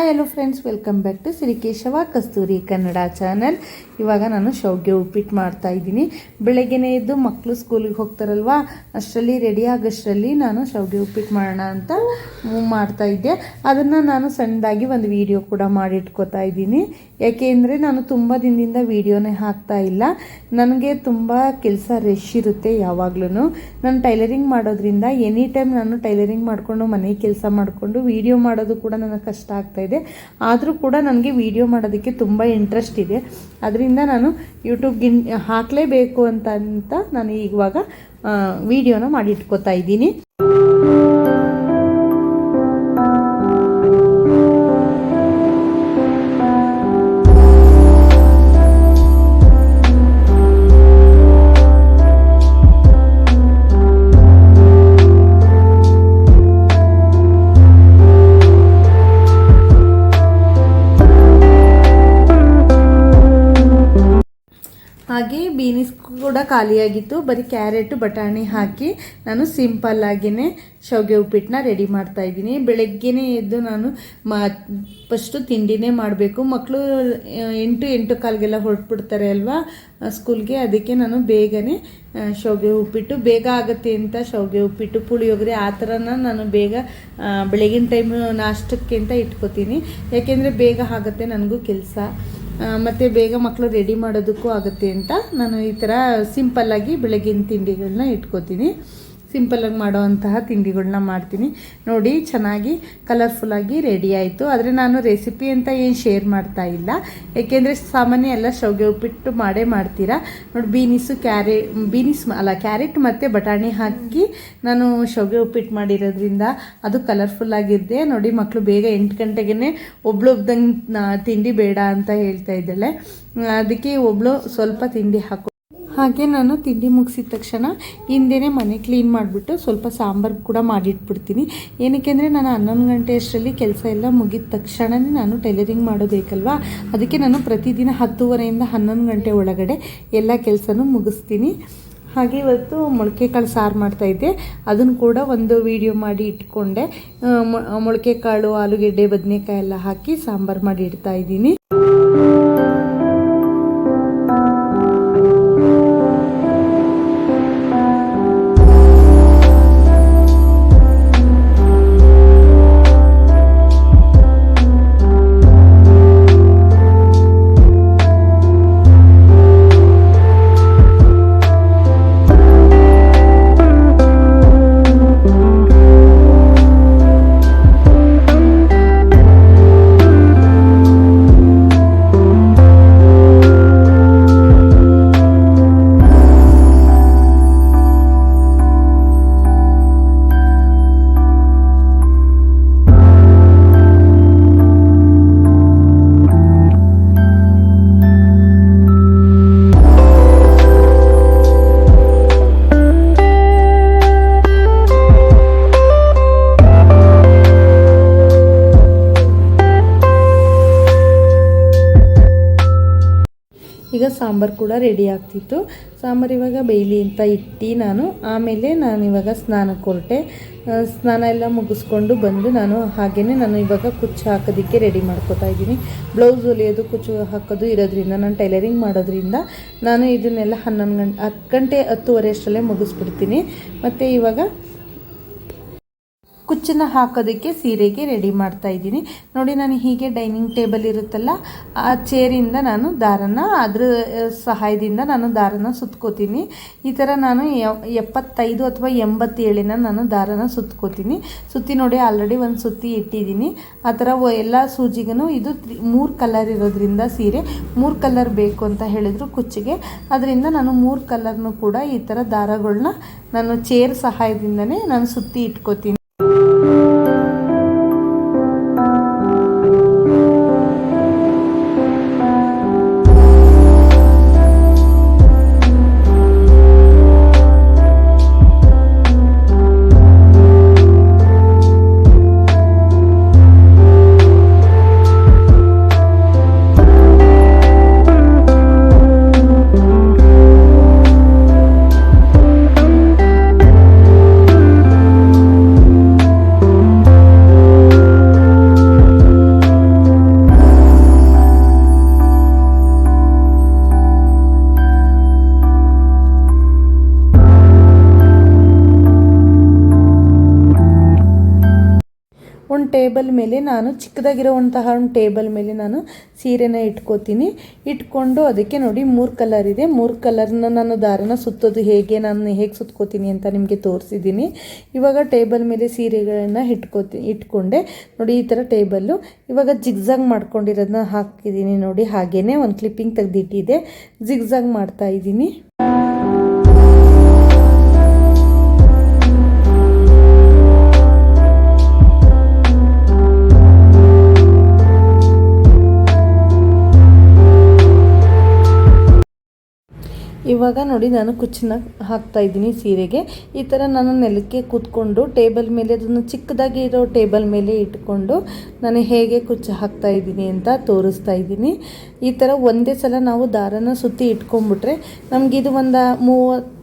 Hi hello friends welcome back to Shri Keshava Kasturi Kannada channel ಇವಾಗ ನಾನು ಶೌಗೆ ಉಪ್ಪಿಟ್ಟು ಮಾಡ್ತಾ ಇದ್ದೀನಿ. ಬೆಳಗ್ಗೆನೇ ಎದ್ದು ಮಕ್ಕಳು ಸ್ಕೂಲಿಗೆ ಹೋಗ್ತಾರಲ್ವಾ? ಅಷ್ಟರಲ್ಲಿ ರೆಡಿ ಆಗೋಷ್ಟರಲ್ಲಿ ನಾನು ಶೌಗೆ ಉಪ್ಪಿಟ್ಟು ಮಾಡೋಣ ಅಂತ ಮೂವ್ ಮಾಡ್ತಾ ಇದ್ದೆ. ಅದನ್ನು ನಾನು ಸಣ್ಣದಾಗಿ ಒಂದು ವಿಡಿಯೋ ಕೂಡ ಮಾಡಿಟ್ಕೋತಾ ಇದ್ದೀನಿ. ಯಾಕೆಂದರೆ ನಾನು ತುಂಬ ದಿನದಿಂದ ವೀಡಿಯೋನೇ ಹಾಕ್ತಾ ಇಲ್ಲ. ನನಗೆ ತುಂಬ ಕೆಲಸ ರಶ್ ಇರುತ್ತೆ ಯಾವಾಗ್ಲೂ ನಾನು ಟೈಲರಿಂಗ್ ಮಾಡೋದ್ರಿಂದ ಎನಿ ಟೈಮ್ ನಾನು ಟೈಲರಿಂಗ್ ಮಾಡಿಕೊಂಡು ಮನೆ ಕೆಲಸ ಮಾಡಿಕೊಂಡು ವೀಡಿಯೋ ಮಾಡೋದು ಕೂಡ ನನಗೆ ಕಷ್ಟ ಆಗ್ತಾ ಇದೆ. ಆದರೂ ಕೂಡ ನನಗೆ ವಿಡಿಯೋ ಮಾಡೋದಕ್ಕೆ ತುಂಬ ಇಂಟ್ರೆಸ್ಟ್ ಇದೆ. ಅದರಿಂದ ನಾನು ಯೂಟ್ಯೂಬ್ಗಿನ್ ಹಾಕಲೇಬೇಕು ಅಂತ ಅಂತ ನಾನು ಇವಾಗ ವಿಡಿಯೋನ ಮಾಡಿ ಇಟ್ಕೋತಾ ಇದ್ದೀನಿ. ಹಾಗೆ ಬೀನಿಸ್ ಕೂಡ ಖಾಲಿಯಾಗಿತ್ತು. ಬರೀ ಕ್ಯಾರೆಟು, ಬಟಾಣಿ ಹಾಕಿ ನಾನು ಸಿಂಪಲ್ ಆಗಿನೇ ಶಾವಿಗೆ ಉಪ್ಪಿಟ್ಟನ್ನ ರೆಡಿ ಮಾಡ್ತಾ ಇದ್ದೀನಿ. ಬೆಳಗ್ಗೆನೇ ಎದ್ದು ನಾನು ಮಾ, ಫಸ್ಟು ತಿಂಡಿನೇ ಮಾಡಬೇಕು. ಮಕ್ಕಳು ಎಂಟು ಎಂಟು ಕಾಲಿಗೆಲ್ಲ ಹೊರಟ್ಬಿಡ್ತಾರೆ ಅಲ್ವಾ? ಸ್ಕೂಲ್ಗೆ. ಅದಕ್ಕೆ ನಾನು ಬೇಗನೆ ಶಾವಿಗೆ ಉಪ್ಪಿಟ್ಟು, ಬೇಗ ಆಗುತ್ತೆ ಅಂತ ಶಾವಿಗೆ ಉಪ್ಪಿಟ್ಟು, ಪುಳಿಯೋಗರೆ ಆ ಥರನ ನಾನು ಬೇಗ ಬೆಳಗಿನ ಟೈಮು ನಾಷ್ಟಕ್ಕೆ ಅಂತ ಇಟ್ಕೋತೀನಿ. ಯಾಕೆಂದರೆ ಬೇಗ ಆಗುತ್ತೆ, ನನಗೂ ಕೆಲಸ. ಮತ್ತು ಬೇಗ ಮಕ್ಕಳು ರೆಡಿ ಮಾಡೋದಕ್ಕೂ ಆಗುತ್ತೆ ಅಂತ ನಾನು ಈ ಥರ ಸಿಂಪಲ್ಲಾಗಿ ಬೆಳಗಿನ ತಿಂಡಿಗಳನ್ನ ಇಟ್ಕೋತೀನಿ. ಸಿಂಪಲ್ಲಾಗಿ ಮಾಡುವಂತಹ ತಿಂಡಿಗಳನ್ನ ಮಾಡ್ತೀನಿ. ನೋಡಿ, ಚೆನ್ನಾಗಿ ಕಲರ್ಫುಲ್ಲಾಗಿ ರೆಡಿ ಆಯಿತು. ಆದರೆ ನಾನು ರೆಸಿಪಿ ಅಂತ ಏನು ಶೇರ್ ಮಾಡ್ತಾ ಇಲ್ಲ. ಏಕೆಂದರೆ ಸಾಮಾನ್ಯ ಎಲ್ಲ ಶೌಗೆ ಉಪ್ಪಿಟ್ಟು ಮಾಡೇ ಮಾಡ್ತೀರಾ? ನೋಡಿ, ಬೀನಿಸು, ಕ್ಯಾರೆ, ಬೀನಿಸ್ ಅಲ್ಲ, ಕ್ಯಾರೆಟ್ ಮತ್ತು ಬಟಾಣಿ ಹಾಕಿ ನಾನು ಶೌಗೆ ಉಪ್ಪಿಟ್ಟು ಮಾಡಿರೋದ್ರಿಂದ ಅದು ಕಲರ್ಫುಲ್ಲಾಗಿದ್ದೆ ನೋಡಿ ಮಕ್ಕಳು ಬೇಗ ಎಂಟು ಗಂಟೆಗೆ ಒಬ್ಳು ಒಬ್ದಂಗೆ ತಿಂಡಿ ಬೇಡ ಅಂತ ಹೇಳ್ತಾ ಇದ್ದಾಳೆ. ಅದಕ್ಕೆ ಒಬ್ಳು ಸ್ವಲ್ಪ ತಿಂಡಿ ಹಾಕೋ ಹಾಗೆ ನಾನು ತಿಂಡಿ ಮುಗಿಸಿದ ತಕ್ಷಣ ಹಿಂದೆನೇ ಮನೆ ಕ್ಲೀನ್ ಮಾಡಿಬಿಟ್ಟು ಸ್ವಲ್ಪ ಸಾಂಬಾರು ಕೂಡ ಮಾಡಿಟ್ಬಿಡ್ತೀನಿ. ಏನಕ್ಕೆ ಅಂದರೆ ನಾನು ಹನ್ನೊಂದು ಗಂಟೆ ಅಷ್ಟರಲ್ಲಿ ಕೆಲಸ ಎಲ್ಲ ಮುಗಿದ ತಕ್ಷಣವೇ ನಾನು ಟೈಲರಿಂಗ್ ಮಾಡೋಬೇಕಲ್ವಾ ಅದಕ್ಕೆ ನಾನು ಪ್ರತಿದಿನ ಹತ್ತುವರೆಯಿಂದ ಹನ್ನೊಂದು ಗಂಟೆ ಒಳಗಡೆ ಎಲ್ಲ ಕೆಲಸನೂ ಮುಗಿಸ್ತೀನಿ. ಹಾಗೆ ಇವತ್ತು ಮೊಳಕೆ ಕಾಳು ಸಾರು ಮಾಡ್ತಾಯಿದ್ದೆ ಅದನ್ನು ಕೂಡ ಒಂದು ವಿಡಿಯೋ ಮಾಡಿ ಇಟ್ಕೊಂಡೆ. ಮೊಳಕೆ ಕಾಳು ಆಲೂಗೆಡ್ಡೆ, ಬದನೆಕಾಯಿ ಎಲ್ಲ ಹಾಕಿ ಸಾಂಬಾರು ಮಾಡಿ ಇಡ್ತಾ ಈಗ ಸಾಂಬಾರು ಕೂಡ ರೆಡಿ ಆಗ್ತಿತ್ತು. ಸಾಂಬಾರು ಇವಾಗ ಬೇಯಲಿ ಅಂತ ಇಟ್ಟು ನಾನು. ಆಮೇಲೆ ನಾನು ಇವಾಗ ಸ್ನಾನಕ್ಕೆ ಹೊರಟೆ. ಸ್ನಾನ ಎಲ್ಲ ಮುಗಿಸ್ಕೊಂಡು ಬಂದು ನಾನು ಹಾಗೆಯೇ ನಾನು ಇವಾಗ ಕುಚ್ಚು ಹಾಕೋದಕ್ಕೆ ರೆಡಿ ಮಾಡ್ಕೋತಾ ಇದ್ದೀನಿ. ಬ್ಲೌಸ್ ಹೊಲಿಯೋದು, ಕುಚ್ಚು ಹಾಕೋದು ಇರೋದ್ರಿಂದ, ನಾನು ಟೈಲರಿಂಗ್ ಮಾಡೋದ್ರಿಂದ ನಾನು ಇದನ್ನೆಲ್ಲ ಹನ್ನೊಂದು ಗಂಟೆ, ಹತ್ತು ಗಂಟೆ ಹತ್ತುವರೆ ಅಷ್ಟರಲ್ಲೇ ಮುಗಿಸ್ಬಿಡ್ತೀನಿ. ಮತ್ತು ಇವಾಗ ಕುಚ್ಚನ್ನು ಹಾಕೋದಕ್ಕೆ ಸೀರೆಗೆ ರೆಡಿ ಮಾಡ್ತಾ ಇದ್ದೀನಿ. ನೋಡಿ, ನಾನು ಹೀಗೆ ಡೈನಿಂಗ್ ಟೇಬಲ್ ಇರುತ್ತಲ್ಲ, ಆ ಚೇರಿಂದ ನಾನು ದಾರನ, ಅದ್ರ ಸಹಾಯದಿಂದ ನಾನು ದಾರನ ಸುತ್ಕೋತೀನಿ. ಈ ಥರ ನಾನು ಎಪ್ಪತ್ತೈದು ಅಥವಾ ಎಂಬತ್ತೇಳಿನ ನಾನು ದಾರನ ಸುತ್ಕೋತೀನಿ. ಸುತ್ತಿ ನೋಡಿ ಆಲ್ರೆಡಿ ಒಂದು ಸುತ್ತಿ ಇಟ್ಟಿದ್ದೀನಿ. ಆ ಥರ ಎಲ್ಲ ಸೂಜಿಗೂ ಇದು ಮೂರು ಕಲರ್ ಇರೋದ್ರಿಂದ ಸೀರೆ, ಮೂರು ಕಲರ್ ಬೇಕು ಅಂತ ಹೇಳಿದ್ರು ಕುಚ್ಚಿಗೆ. ಅದರಿಂದ ನಾನು ಮೂರು ಕಲರ್ನು ಕೂಡ ಈ ಥರ ದಾರಗಳನ್ನ ನಾನು ಚೇರ್ ಸಹಾಯದಿಂದನೇ ನಾನು ಸುತ್ತಿ ಇಟ್ಕೋತೀನಿ. ಒಂದು ಟೇಬಲ್ ಮೇಲೆ ನಾನು ಚಿಕ್ಕದಾಗಿರೋವಂತಹ ಒಂದು ಟೇಬಲ್ ಮೇಲೆ ನಾನು ಸೀರೆನ ಇಟ್ಕೋತೀನಿ. ಇಟ್ಕೊಂಡು ಅದಕ್ಕೆ ನೋಡಿ ಮೂರು ಕಲರ್ ಇದೆ. ಮೂರು ಕಲರ್ನ ನಾನು ದಾರನ ಸುತ್ತೋದು ಹೇಗೆ, ನಾನು ಹೇಗೆ ಸುತ್ಕೋತೀನಿ ಅಂತ ನಿಮಗೆ ತೋರಿಸಿದ್ದೀನಿ ಇವಾಗ ಟೇಬಲ್ ಮೇಲೆ ಸೀರೆಗಳನ್ನು ಇಟ್ಕೋತಿ ಇಟ್ಕೊಂಡೆ. ನೋಡಿ ಈ ಥರ ಟೇಬಲ್ಲು ಇವಾಗ ಜಿಗ್ಜಾಗ್ ಮಾಡ್ಕೊಂಡಿರೋದನ್ನ ಹಾಕಿದ್ದೀನಿ ನೋಡಿ ಹಾಗೇ ಒಂದು ಕ್ಲಿಪ್ಪಿಂಗ್ ತೆಗೆದಿಟ್ಟಿದೆ. ಮಾಡ್ತಾ ಇವಾಗ ನೋಡಿ ನಾನು ಕುಚ್ಚನ್ನ ಹಾಕ್ತಾ ಇದ್ದೀನಿ ಸೀರೆಗೆ. ಈ ಥರ ನಾನು ನೆಲಕ್ಕೆ ಕೂತ್ಕೊಂಡು ಟೇಬಲ್ ಮೇಲೆ ಅದನ್ನು ಚಿಕ್ಕದಾಗಿ ಇರೋ ಟೇಬಲ್ ಮೇಲೆ ಇಟ್ಕೊಂಡು ನಾನು ಹೇಗೆ ಕುಚ್ಚು ಹಾಕ್ತಾ ಇದ್ದೀನಿ ಅಂತ ತೋರಿಸ್ತಾ ಇದ್ದೀನಿ. ಈ ಥರ ಒಂದೇ ಸಲ ನಾವು ದಾರನ ಸುತ್ತಿ ಇಟ್ಕೊಂಡ್ಬಿಟ್ರೆ ನಮಗಿದು ಒಂದು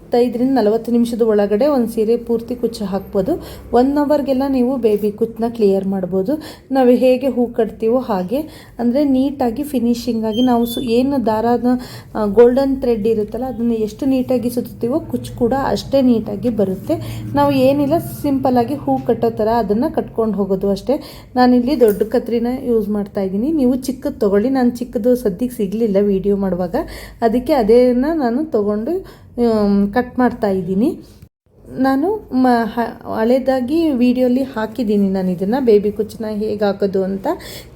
ಮೂವತ್ತೈದರಿಂದ ನಲವತ್ತು ನಿಮಿಷದ ಒಳಗಡೆ ಒಂದು ಸೀರೆ ಪೂರ್ತಿ ಕುಚ್ಚು ಹಾಕ್ಬೋದು. ಒನ್ ಅವರ್ಗೆಲ್ಲ ನೀವು ಬೇಬಿ ಕುಚ್ಚನ್ನ ಕ್ಲಿಯರ್ ಮಾಡ್ಬೋದು. ನಾವು ಹೇಗೆ ಹೂ ಕಟ್ತೀವೋ ಹಾಗೆ. ಅಂದರೆ ನೀಟಾಗಿ ಫಿನಿಶಿಂಗಾಗಿ ನಾವು ಸು ಏನು ದಾರದ ಗೋಲ್ಡನ್ ಥ್ರೆಡ್ ಇರುತ್ತಲ್ಲ ಅದನ್ನು ಎಷ್ಟು ನೀಟಾಗಿ ಸುತ್ತೀವೋ ಕುಚ್ಚು ಕೂಡ ಅಷ್ಟೇ ನೀಟಾಗಿ ಬರುತ್ತೆ. ನಾವು ಏನಿಲ್ಲ ಸಿಂಪಲಾಗಿ ಹೂ ಕಟ್ಟೋ ಥರ ಅದನ್ನು ಕಟ್ಕೊಂಡು ಹೋಗೋದು ಅಷ್ಟೇ. ನಾನಿಲ್ಲಿ ದೊಡ್ಡ ಕತ್ರಿನ ಯೂಸ್ ಮಾಡ್ತಾ ಇದ್ದೀನಿ. ನೀವು ಚಿಕ್ಕದು ತೊಗೊಳ್ಳಿ. ನಾನು ಚಿಕ್ಕದು ಸದ್ಯಕ್ಕೆ ಸಿಗಲಿಲ್ಲ ವಿಡಿಯೋ ಮಾಡುವಾಗ. ಅದಕ್ಕೆ ಅದೇನ ನಾನು ತೊಗೊಂಡು ಕಟ್ ಮಾಡ್ತಾ ಇದ್ದೀನಿ. ನಾನು ಮ ಹಳೆದಾಗಿ ವೀಡಿಯೋಲಿ ಹಾಕಿದ್ದೀನಿ ನಾನು ಇದನ್ನು, ಬೇಬಿ ಕುಚ್ಚನ್ನ ಹೇಗೆ ಹಾಕೋದು ಅಂತ.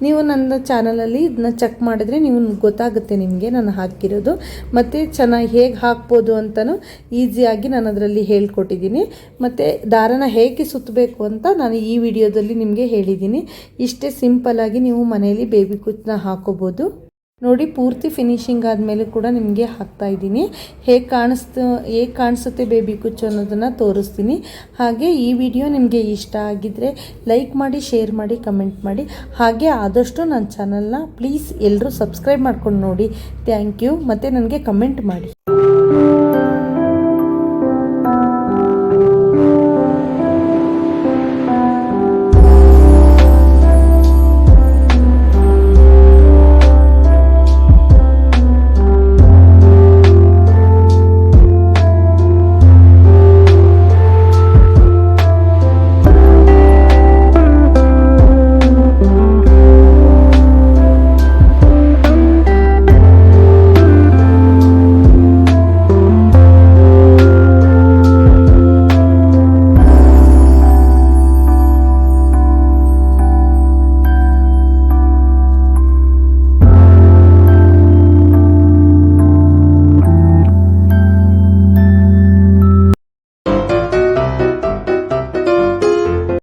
ನೀವು ನನ್ನ ಚಾನಲಲ್ಲಿ ಇದನ್ನ ಚೆಕ್ ಮಾಡಿದ್ರೆ ನೀವು ಗೊತ್ತಾಗುತ್ತೆ ನಿಮಗೆ ನಾನು ಹಾಕಿರೋದು. ಮತ್ತು ಚೆನ್ನಾಗಿ ಹೇಗೆ ಹಾಕ್ಬೋದು ಅಂತಲೂ ಈಸಿಯಾಗಿ ನಾನು ಅದರಲ್ಲಿ ಹೇಳ್ಕೊಟ್ಟಿದ್ದೀನಿ. ಮತ್ತು ದಾರನ ಹೇಗೆ ಸುತ್ತಬೇಕು ಅಂತ ನಾನು ಈ ವಿಡಿಯೋದಲ್ಲಿ ನಿಮಗೆ ಹೇಳಿದ್ದೀನಿ. ಇಷ್ಟೇ ಸಿಂಪಲ್ಲಾಗಿ ನೀವು ಮನೆಯಲ್ಲಿ ಬೇಬಿ ಕುಚ್ಚನ್ನ ಹಾಕೋಬೋದು. ನೋಡಿ, ಪೂರ್ತಿ ಫಿನಿಶಿಂಗ್ ಆದಮೇಲೆ ಕೂಡ ನಿಮಗೆ ಹಾಕ್ತಾ ಇದ್ದೀನಿ. ಹೇಗೆ ಕಾಣಿಸ್ತು, ಹೇಗೆ ಕಾಣಿಸುತ್ತೆ ಬೇಬಿ ಕುಚ್ಚು ಅನ್ನೋದನ್ನು ತೋರಿಸ್ತೀನಿ. ಹಾಗೆ ಈ ವಿಡಿಯೋ ನಿಮಗೆ ಇಷ್ಟ ಆಗಿದ್ದರೆ ಲೈಕ್ ಮಾಡಿ ಶೇರ್ ಮಾಡಿ ಕಮೆಂಟ್ ಮಾಡಿ. ಹಾಗೆ ಆದಷ್ಟು ನನ್ನ ಚಾನಲ್ನ ಪ್ಲೀಸ್ ಎಲ್ಲರೂ ಸಬ್ಸ್ಕ್ರೈಬ್ ಮಾಡ್ಕೊಂಡು ನೋಡಿ. ಥ್ಯಾಂಕ್ ಯು ಮತ್ತು ನನಗೆ ಕಮೆಂಟ್ ಮಾಡಿ.